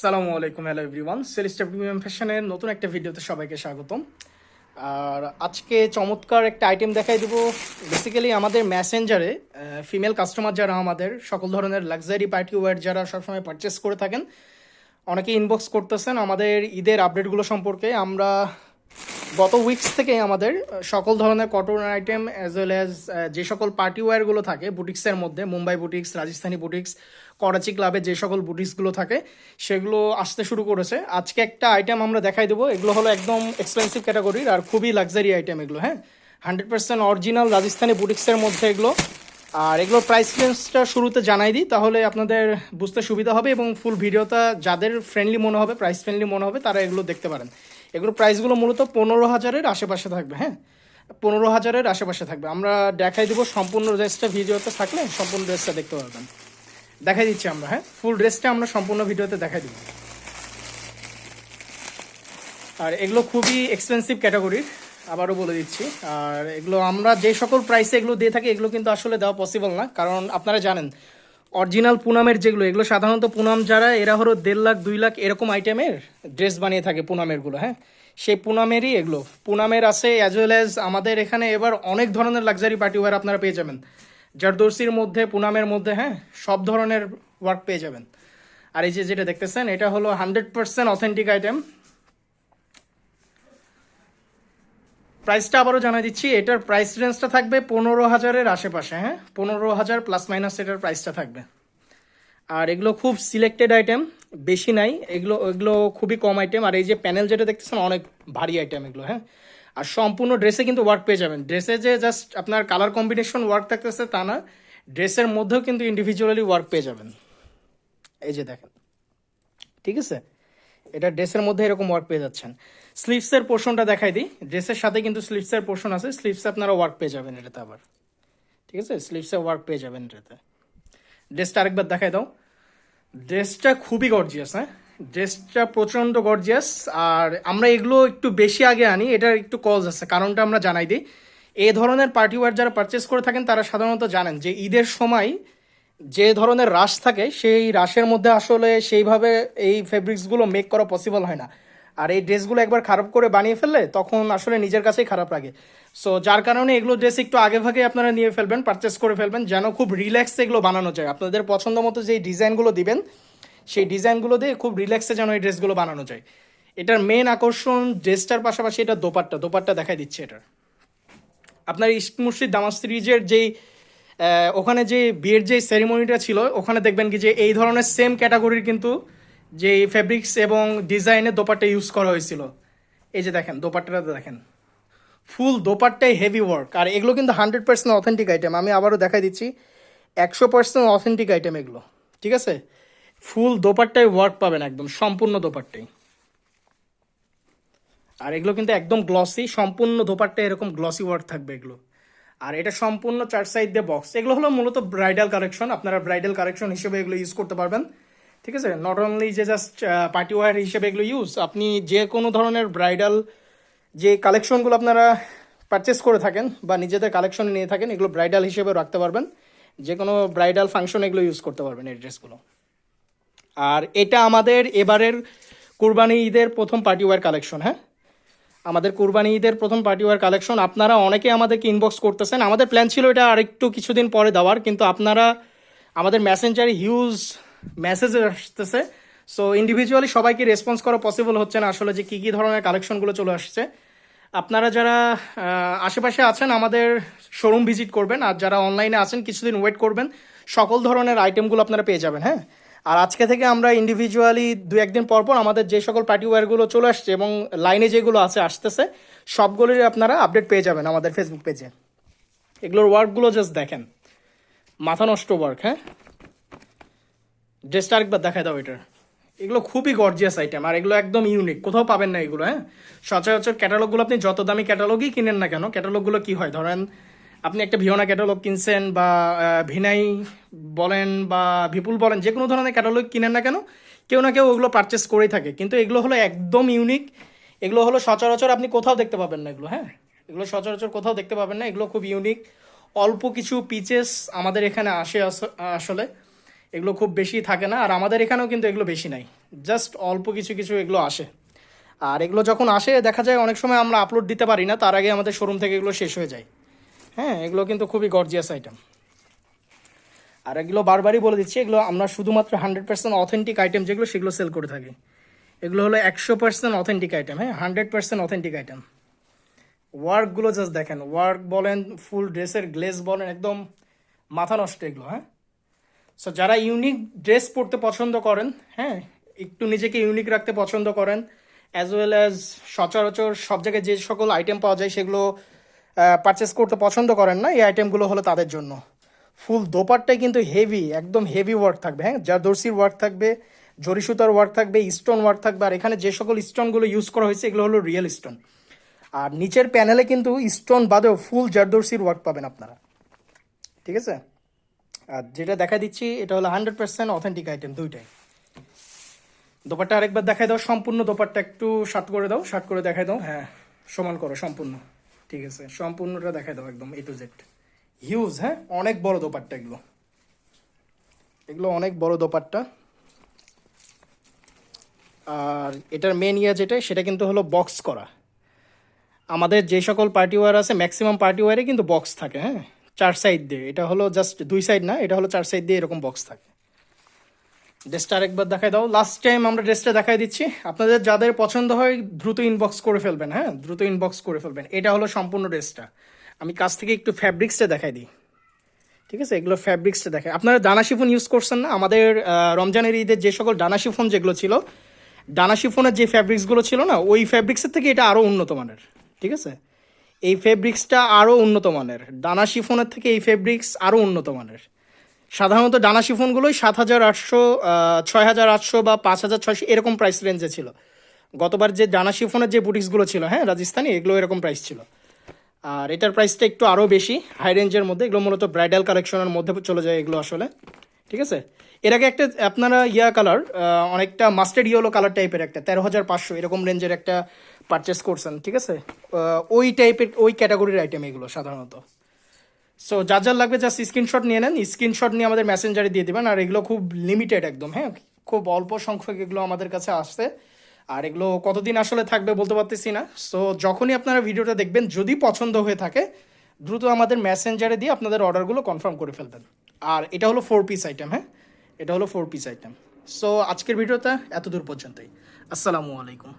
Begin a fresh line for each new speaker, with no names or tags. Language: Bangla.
সালামু আলাইকুম, হ্যালো এভরিওয়ান। সেলিস্টার প্রিমিয়াম ফ্যাশনের নতুন একটা ভিডিওতে সবাইকে স্বাগতম। আর আজকে চমৎকার একটা আইটেম দেখাই দেবো। বেসিক্যালি আমাদের ম্যাসেঞ্জারে ফিমেল কাস্টমার যারা আমাদের, সকল ধরনের লাক্সারি পার্টি ওয়্যার যারা সবসময় পারচেস করে থাকেন অনেকে ইনবক্স করতেছেন। আমাদের ঈদের আপডেটগুলো সম্পর্কে আমরা গত উইকস থেকে আমাদের সকল ধরনের cotton item as well as যে সকল পার্টি ওয়্যারগুলো থাকে বুটিক্সের মধ্যে, মুম্বাই বুটিক্স রাজস্থানী বুটিক্স করাচি ক্লাবে যে সকল বুটিক্সগুলো থাকে, সেগুলো আসতে শুরু করেছে। আজকে একটা আইটেম আমরা দেখাই দেবো, এগুলো হলো একদম এক্সপেন্সিভ ক্যাটাগরির আর খুবই লাক্সারি আইটেম এগুলো হ্যাঁ? হান্ড্রেড পার্সেন্ট অরিজিনাল রাজস্থানী বুটিক্সের মধ্যে এগুলো। আর এগুলোর প্রাইস রেঞ্জটা শুরুতে জানাই দিই, তাহলে আপনাদের বুঝতে সুবিধা হবে এবং ফুল ভিডিওটা যাদের ফ্রেন্ডলি মনে হবে প্রাইস ফ্রেন্ডলি মনে হবে, তারা এগুলো দেখতে পারেন। এগুলো প্রাইসগুলো মূলত পনেরো হাজারের আশেপাশে থাকবে হ্যাঁ? পনেরো হাজারের আশেপাশে থাকবে। আমরা দেখাই দেবো সম্পূর্ণ ড্রেসটা, ভিডিওতে থাকলে সম্পূর্ণ ড্রেসটা দেখতে পারবেন। দেখাই দিচ্ছি আমরা হ্যাঁ? ফুল ড্রেসটা আমরা সম্পূর্ণ ভিডিওতে দেখাই দিব। আর এগুলো খুবই এক্সপেন্সিভ ক্যাটাগরির আবারও বলে দিচ্ছি। আর এগুলো আমরা যে সকল প্রাইসে এগুলো দিয়ে থাকি, এগুলো কিন্তু আসলে দেওয়া পসিবল না। কারণ আপনারা জানেন অরিজিনাল পুনামের যেগুলো, এগুলো সাধারণত পুনাম যারা, এরা হলো দেড় লাখ, দুই লাখ এরকম আইটেমের ড্রেস বানিয়ে থাকে পুনামেরগুলো হ্যাঁ? সেই পুনামেরই এগুলো। পুনামের আছে অ্যাজ ওয়েল অ্যাজ আমাদের এখানে এবার অনেক ধরনের লাক্সারি পার্টি ওয়ার আপনারা পেয়ে যাবেন। জারদর্সির মধ্যে, পুনামের মধ্যে হ্যাঁ? সব ধরনের ওয়ার্ক পেয়ে যাবেন। আর এই যে যেটা দেখতেছেন, এটা হলো হান্ড্রেড পার্সেন্ট অথেন্টিক আইটেম প্রাইসটা আবারও জানাই দিচ্ছি, এটার প্রাইস রেঞ্জটা থাকবে পনেরো হাজারের আশেপাশে হ্যাঁ? পনেরো হাজার প্লাস মাইনাস এটার প্রাইসটা থাকবে। আর এগুলো খুব সিলেক্টেড আইটেম বেশি নাই, এগুলো এগুলো খুবই কম আইটেম আর এই যে প্যানেল যেটা দেখতেছেন, অনেক ভারী আইটেম এগুলো হ্যাঁ? আর সম্পূর্ণ ড্রেসে কিন্তু ওয়ার্ক পেয়ে যাবেন। ড্রেসে যে জাস্ট আপনার কালার কম্বিনেশন ওয়ার্ক থাকতেছে তা না ড্রেসের মধ্যেও কিন্তু ইন্ডিভিজুয়ালি ওয়ার্ক পেয়ে যাবেন। এই যে দেখেন, ঠিক আছে? এটা ড্রেসের মধ্যে এরকম ওয়ার্ক পেয়ে যাচ্ছেন। স্লিভসের পোর্শনটা দেখাই দিই। ড্রেসের সাথে কিন্তু স্লিভসের পোর্শন আছে। স্লিভসে আপনারা ওয়ার্ক পেয়ে যাবেন এটাতে আবার। ঠিক আছে? স্লিভসে ওয়ার্ক পেয়ে যাবেন এটাতে। ড্রেসটা আরেকবার দেখাই দাও। ড্রেসটা খুবই গর্জিয়াস হ্যাঁ? ড্রেসটা প্রচণ্ড গর্জিয়াস আর আমরা এগুলো একটু বেশি আগে আনি, এটার একটু কজ আছে। কারণটা আমরা জানাই দিই। এই ধরনের পার্টি ওয়ার যারা পারচেস করে থাকেন, তারা সাধারণত জানেন যে ঈদের সময় যে ধরনের রাশ থাকে, সেই রাশের মধ্যে আসলে সেইভাবে এই ফেব্রিক্সগুলো মেক করা পসিবল হয় না। আর এই ড্রেসগুলো একবার খারাপ করে বানিয়ে ফেললে তখন আসলে নিজের কাছেই খারাপ লাগে। সো যার কারণে এগুলো ড্রেস একটু আগে ভাগে আপনারা নিয়ে ফেলবেন পারচেস করে ফেলবেন, যেন খুব রিল্যাক্সে এগুলো বানানো যায়। আপনাদের পছন্দ মতো যেই ডিজাইনগুলো দিবেন, সেই ডিজাইনগুলো দিয়ে খুব রিল্যাক্সে যেন এই ড্রেসগুলো বানানো যায়। এটার মেন আকর্ষণ ড্রেসটার পাশাপাশি এটা দোপাট্টা দোপাট্টা দেখাই দিচ্ছে এটার আপনার ইস্ট মুর্শিদ দামাস সিরিজের যেই ওখানে যে বিয়ের যে সেরিমনিটা ছিল, ওখানে দেখবেন কি যে এই ধরনের সেম ক্যাটাগরির কিন্তু যে ফেব্রিক্স এবং ডিজাইনের দোপাট্টা ইউজ করা হয়েছিল। এই যে দেখেন, দোপাট্টাটা দেখেন। ফুল দোপাট্টাই হেভি ওয়ার্ক আর এগুলো কিন্তু হান্ড্রেড পার্সেন্ট অথেন্টিক আইটেম আমি আবারও দেখাই দিচ্ছি, একশো পার্সেন্ট অথেন্টিক আইটেম এগুলো। ঠিক আছে? ফুল দোপাট্টায় ওয়ার্ক পাবেন একদম, সম্পূর্ণ দোপাট্টাই। আর এগুলো কিন্তু একদম গ্লসি সম্পূর্ণ দোপাট্টা এরকম গ্লসি ওয়ার্ক থাকবে এগুলো। আর এটা সম্পূর্ণ চার সাইড দিয়ে বক্স এগুলো হলো মূলত ব্রাইডাল কালেকশন আপনারা ব্রাইডাল কালেকশন হিসেবে এগুলো ইউজ করতে পারবেন। ঠিক আছে? নট অনলি যে জাস্ট পার্টি ওয়ার হিসেবে এগুলো ইউজ আপনি যে কোনো ধরনের ব্রাইডাল যে কালেকশনগুলো আপনারা পারচেস করে থাকেন বা নিজেদের কালেকশনে নিয়ে থাকেন, এগুলো ব্রাইডাল হিসেবে রাখতে পারবেন। যে কোনো ব্রাইডাল ফাংশন এগুলো ইউজ করতে পারবেন এই ড্রেসগুলো আর এটা আমাদের এবারের কুরবানি ঈদের প্রথম পার্টি ওয়ার কালেকশন হ্যাঁ? আমাদের কুরবানি ঈদের প্রথম পার্টি ওয়ার কালেকশন আপনারা অনেকে আমাদেরকে ইনবক্স করতেছেন। আমাদের প্ল্যান ছিল এটা আরেকটু কিছুদিন পরে দেওয়ার, কিন্তু আপনারা আমাদের মেসেঞ্জারে হিউজ মেসেজ আসতেছে। সো ইন্ডিভিজুয়ালি সবাইকে রেসপন্স করা পসিবল হচ্ছে না আসলে যে কী কী ধরনের কালেকশনগুলো চলে আসছে। আপনারা যারা আশেপাশে আছেন, আমাদের শোরুম ভিজিট করবেন। আর যারা অনলাইনে আছেন, কিছুদিন ওয়েট করবেন, সকল ধরনের আইটেমগুলো আপনারা পেয়ে যাবেন হ্যাঁ? আর আজকে থেকে আমরা ইন্ডিভিজুয়ালি দু একদিন পর পর আমাদের যে সকল পার্টি ওয়্যারগুলো চলে আসছে এবং লাইনে যেগুলো আছে, আসতেছে সবগুলোরই আপনারা আপডেট পেয়ে যাবেন আমাদের ফেসবুক পেজে এগুলোর ওয়ার্কগুলো জাস্ট দেখেন। মাথা নষ্ট ওয়ার্ক হ্যাঁ? ড্রেসটা আরেকবার দেখায় দাও এটার এগুলো খুবই গর্জিয়াস আইটেম আর এগুলো একদম ইউনিক কোথাও পাবেন না এগুলো হ্যাঁ? সচরাচর ক্যাটালগুলো আপনি যত দামি ক্যাটালগই কিনেন না কেন ক্যাটালগুলো কি হয়? ধরেন, আপনি একটা ভিওনা ক্যাটালগ কিনছেন বা ভিনাই বলেন বা বিপুল বলেন, যে কোনো ধরনের ক্যাটালগ কিনেন না কেন, কেউ না কেউ ওগুলো পারচেস করেই থাকে। কিন্তু এগুলো হলো একদম ইউনিক এগুলো হলো সচরাচর আপনি কোথাও দেখতে পাবেন না এগুলো হ্যাঁ? এগুলো সচরাচর কোথাও দেখতে পাবেন না। এগুলো খুব ইউনিক অল্প কিছু পিচেস আমাদের এখানে আস- আসলে। এগুলো খুব বেশি থাকে না, আর আমাদের এখানেও কিন্তু এগুলো বেশি নাই। জাস্ট অল্প কিছু কিছু এগুলো আসে। আর এগুলো যখন আসে, দেখা যায় অনেক সময় আমরা আপলোড দিতে পারি না, তার আগে আমাদের শোরুম থেকে এগুলো শেষ হয়ে যায়। হ্যাঁ এগুলো কিন্তু খুবই গর্জিয়াস আইটেম আর এগুলো বারবারই বলে দিচ্ছি, এগুলো আমরা শুধুমাত্র হান্ড্রেড পার্সেন্ট অথেন্টিক আইটেম যেগুলো, সেগুলো সেল করে থাকি। এগুলো হলো একশো পার্সেন্ট অথেন্টিক আইটেম হ্যাঁ হান্ড্রেড পার্সেন্ট অথেন্টিক আইটেম ওয়ার্কগুলো জাস্ট দেখেন ওয়ার্ক বলেন ফুল ড্রেসের গ্লেজ বলেন, একদম মাথা নষ্ট এগুলো হ্যাঁ। সো যারা ইউনিক ড্রেস পরতে পছন্দ করেন হ্যাঁ একটু নিজেকে ইউনিক রাখতে পছন্দ করেন অ্যাজ ওয়েল অ্যাজ সচরাচর সব জায়গায় যে সকল আইটেম পাওয়া যায় সেগুলো পারচেস করতে পছন্দ করেন না, এই আইটেমগুলো হলো তাদের জন্য। ফুল দোপারটাই কিন্তু হেভি একদম হেভি ওয়ার্ক থাকবে হ্যাঁ জারদর্সির ওয়ার্ক থাকবে, জরি সুতার ওয়ার্ক থাকবে স্টোন ওয়ার্ক থাকবে, আর এখানে যে সকল স্টোনগুলো ইউজ করা হয়েছে, এগুলো হলো রিয়েল স্টোন আর নিচের প্যানেলে কিন্তু স্টোন বাদেও ফুল জারদর্সির ওয়ার্ক পাবেন আপনারা। ঠিক আছে? আর যেটা দেখা দিচ্ছি, এটা হলো হান্ড্রেড পার্সেন্ট অথেন্টিক আইটেম দুইটাই। দোপারটা আরেকবার দেখাই দাও, সম্পূর্ণ দোপারটা একটু শার্ট করে দাও শার্ট করে দেখাই দাও। হ্যাঁ সমান করো, সম্পূর্ণ। ঠিক আছে, সম্পূর্ণটা দেখাই দাও একদম এ টু জেড হিউজ হ্যাঁ অনেক বড় দোপারটা এগুলো। এগুলো অনেক বড় দোপারটা আর এটার মেন ইয়ে যেটা, সেটা কিন্তু হলো বক্স করা। আমাদের যে সকল পার্টি ওয়ার আছে ম্যাক্সিমাম পার্টি ওয়ারে কিন্তু বক্স থাকে হ্যাঁ। চার সাইড দিয়ে। এটা হলো জাস্ট দুই সাইড না, এটা হলো চার সাইড দিয়ে এরকম বক্স থাকে। ড্রেসটা আরেকবার দেখাই দাও। লাস্ট টাইম আমরা ড্রেসটা দেখাই দিচ্ছি। আপনাদের যাদের পছন্দ হয়, দ্রুত ইনবক্স করে ফেলবেন হ্যাঁ? দ্রুত ইনবক্স করে ফেলবেন। এটা হলো সম্পূর্ণ ড্রেসটা আমি কাছ থেকে একটু ফ্যাব্রিক্সটা দেখাই দিই। ঠিক আছে? এগুলো ফ্যাব্রিক্সটা দেখে আপনারা ডানা শিফন ইউজ করছেন না? আমাদের রমজানের ঈদের যে সকল ডানা শিফন যেগুলো ছিল, ডানা শিফনের যে ফ্যাব্রিক্সগুলো ছিল না, ওই ফ্যাব্রিক্সের থেকে এটা আরও উন্নত মানের। ঠিক আছে? এই ফেব্রিক্সটা আরও উন্নত মানের। ডানা শিফনের থেকে এই ফেব্রিক্স আরও উন্নত মানের। সাধারণত ডানা শিফনগুলোই সাত হাজার আটশো ছয় হাজার আটশো বা পাঁচ হাজার ছয়শো এরকম প্রাইস রেঞ্জে ছিল। গতবার যে ডানা শিফনের যে বুটিক্সগুলো ছিল হ্যাঁ রাজস্থানি, এগুলো এরকম প্রাইস ছিল। আর এটার প্রাইসটা একটু আরও বেশি হাই রেঞ্জের মধ্যে। এগুলো মূলত ব্রাইডাল কালেকশনের মধ্যে চলে যায় এগুলো আসলে। ঠিক আছে? এর আগে একটা, আপনারা ইয়া কালার অনেকটা মাস্টার্ড ইয়েলো কালার টাইপের একটা, তেরো হাজার পাঁচশো এরকম রেঞ্জের একটা পারচেস করছেন, ঠিক আছে? ওই টাইপের ওই ক্যাটাগরির আইটেম এগুলো সাধারণত। সো যা যার লাগবে জাস্ট স্ক্রিনশট নিয়ে নেন। স্ক্রিনশট নিয়ে আমাদের মেসেঞ্জারে দিয়ে দেবেন। আর এগুলো খুব লিমিটেড একদম হ্যাঁ? খুব অল্প সংখ্যক এগুলো আমাদের কাছে আসছে। আর এগুলো কতদিন আসলে থাকবে বলতে পারতেছি না। সো যখনই আপনারা ভিডিওটা দেখবেন, যদি পছন্দ হয়ে থাকে, দ্রুত আমাদের মেসেঞ্জারে দিয়ে আপনাদের অর্ডারগুলো কনফার্ম করে ফেলবেন। আর এটা হলো ফোর পিস আইটেম হ্যাঁ? এটা হলো ফোর পিস আইটেম সো আজকের ভিডিওটা এত দূর পর্যন্তই। আসসালামু আলাইকুম।